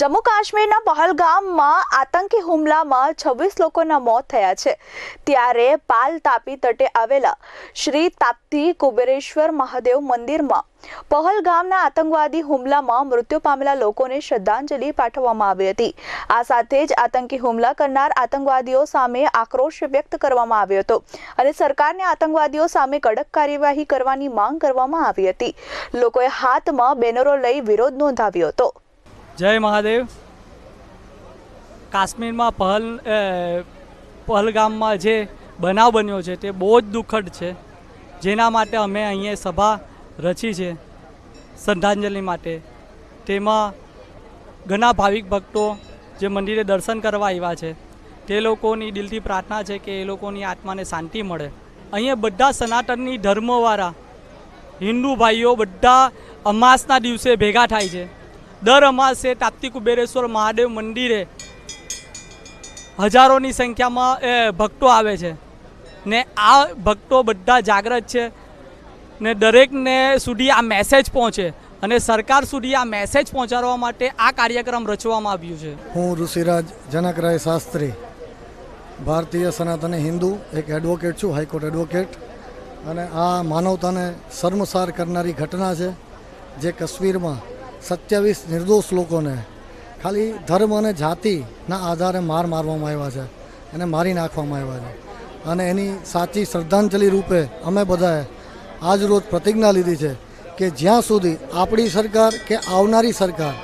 જમ્મુ કાશ્મીરના પહલગામમાં આતંકી હુમલામાં છવ્વીસ લોકોના મોત થયા છે. ત્યારે પાલ તાપી તટે આવેલા શ્રી તાપ્તી કુબેરેશ્વર મહાદેવ મંદિરમાં પહલગામના આતંકવાદી હુમલામાં મૃત્યુ પામેલા લોકોને શ્રદ્ધાંજલિ પાઠવવામાં આવી હતી. આ સાથે જ આતંકી હુમલા કરનાર આતંકવાદીઓ સામે આક્રોશ વ્યક્ત કરવામાં આવ્યો હતો અને સરકારને આતંકવાદીઓ સામે કડક કાર્યવાહી કરવાની માંગ કરવામાં આવી હતી. લોકોએ હાથમાં બેનરો લઈ વિરોધ નોંધાવ્યો હતો. જય મહાદેવ. કાશ્મીરમાં પહલ પહલગામમાં જે બનાવ બન્યો છે તે બહુ જ દુઃખદ છે. જેના માટે અમે અહીંયા સભા રચી છે શ્રદ્ધાંજલિ માટે. તેમાં ઘણા ભાવિક ભક્તો જે મંદિરે દર્શન કરવા આવ્યા છે, તે લોકોની દિલથી પ્રાર્થના છે કે એ લોકોની આત્માને શાંતિ મળે. અહીંયા બધા સનાતનની ધર્મવાળા હિન્દુ ભાઈઓ બધા અમાસના દિવસે ભેગા થાય છે. દર અમાસે તાપ્તી કુબેરેશ્વર મહાદેવ મંદિરે હજારોની સંખ્યામાં એ, ભક્તો આવે છે. ને આ ભક્તો બધા જાગૃત છે ને દરેકને સુધી આ મેસેજ પહોંચે અને સરકાર સુધી આ મેસેજ પહોંચાડવા માટે આ કાર્યક્રમ રચવામાં આવ્યું છે. હું ઋષિરાજ જનકરાય શાસ્ત્રી ભારતીય સનાતન હિન્દુ એક એડવોકેટ છું હાઈકોર્ટ એડવોકેટ અને આ માનવતાને શર્મસાર કરનારી ઘટના છે જે કાશ્મીરમાં સત્યાવીસ નિર્દોષ લોકોને ખાલી ધર્મ અને જાતિના આધારે માર મારવામાં આવ્યા છે એને મારી નાખવામાં આવ્યા છે. અને એની સાચી શ્રદ્ધાંજલિ રૂપે અમે બધાએ આજ રોજ પ્રતિજ્ઞા લીધી છે કે જ્યાં સુધી આપણી સરકાર કે આવનારી સરકાર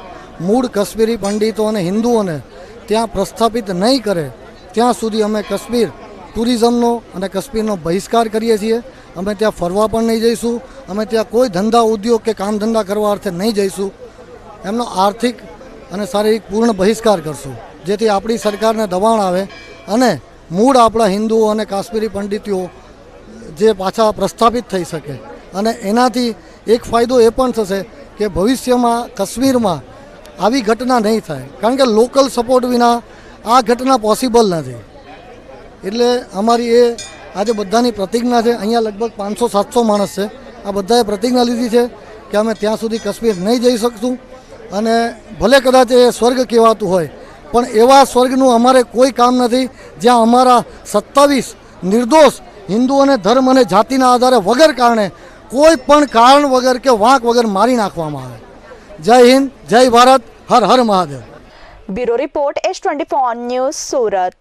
મૂળ કશ્મીરી પંડિતો અને હિન્દુઓને ત્યાં પ્રસ્થાપિત નહીં કરે, ત્યાં સુધી અમે કશ્મીર ટુરિઝમનો અને કશ્મીરનો બહિષ્કાર કરીએ છીએ. અમે ત્યાં ફરવા પણ નહીં જઈશું. અમે ત્યાં કોઈ ધંધા ઉદ્યોગ કે કામ ધંધા કરવા અર્થે નહીં જઈશું. એમનો આર્થિક અને શારીરિક પૂર્ણ બહિષ્કાર કરશું. જેથી આપણી સરકારને દબાણ આવે અને મૂળ આપણા હિન્દુઓ અને કાશ્મીરી પંડિતીઓ જે પાછા પ્રસ્થાપિત થઈ શકે. અને એનાથી એક ફાયદો એ પણ થશે કે ભવિષ્યમાં કાશ્મીરમાં આવી ઘટના નહીં થાય. કારણ કે લોકલ સપોર્ટ વિના આ ઘટના પોસિબલ નથી. એટલે અમારી એ આજે બધાની પ્રતિજ્ઞા છે. અહીંયા લગભગ પાંચસો, સાતસો માણસ છે. આ બધાએ પ્રતિજ્ઞા લીધી છે કે અમે ત્યાં સુધી કાશ્મીર નહીં જઈ શકશું. અને ભલે કદાચ એ સ્વર્ગ કહેવાતું હોય, પણ એવા સ્વર્ગનું અમારે કોઈ કામ નથી. જ્યાં અમારા સત્તાવીસ નિર્દોષ હિન્દુઓને ધર્મ અને જાતિના આધારે વગર કારણે કોઈ પણ કારણ વગર કે વાંક વગર મારી નાખવામાં આવે. જય હિન્દ, જય ભારત, હર હર Mahadev. Bureau report S twenty news Surat.